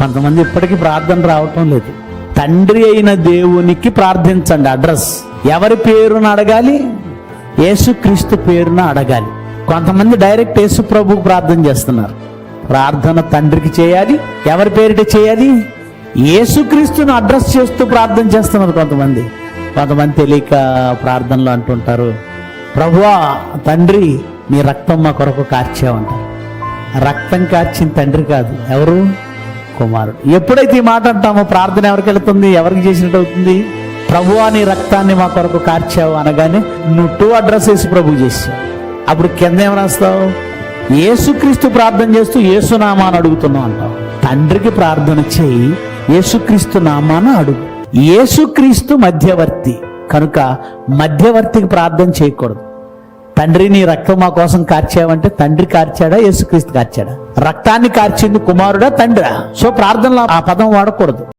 కొంతమంది ఇప్పటికీ ప్రార్థన రావటం లేదు. తండ్రి అయిన దేవునికి ప్రార్థించండి. అడ్రస్. ఎవరి పేరును అడగాలి? యేసుక్రీస్తు పేరున అడగాలి. కొంతమంది డైరెక్ట్ యేసు ప్రభుకు ప్రార్థన చేస్తున్నారు. ప్రార్థన తండ్రికి చేయాలి. ఎవరి పేరిట చేయాలి? యేసుక్రీస్తును అడ్రస్ చేస్తూ ప్రార్థన చేస్తున్నారు కొంతమంది. కొంతమంది తెలియక ప్రార్థనలు అంటుంటారు ప్రభువా తండ్రి నీ రక్తం మా కొరకు కార్చావంటారు రక్తం కార్చిన తండ్రి కాదు. ఎవరు? కుమారుడు. ఎప్పుడైతే ఈ మాట అంటామో ప్రార్థన ఎవరికి వెళుతుంది? ఎవరికి చేసినట్టు అవుతుంది? ప్రభు నీ రక్తాన్ని మా కొరకు కార్చావు అనగానే నువ్వు టూ అడ్రస్ వేసి ప్రభు చేసావు అప్పుడు కింద ఏం రాస్తావు? ఏసుక్రీస్తు ప్రార్థన చేస్తూ ఏసునామాను అడుగుతున్నావు అంటావు. తండ్రికి ప్రార్థన చేయి ఏసుక్రీస్తు నామాన అడుగు. ఏసుక్రీస్తు మధ్యవర్తి. కనుక మధ్యవర్తికి ప్రార్థన చేయకూడదు. తండ్రి నీ రక్తం మా కోసం కార్చావంటే తండ్రి కార్చాడా యేసుక్రీస్తు కార్చాడా? రక్తాన్ని కార్చింది కుమారుడా తండ్రా? సో ప్రార్థనలో ఆ పదం వాడకూడదు.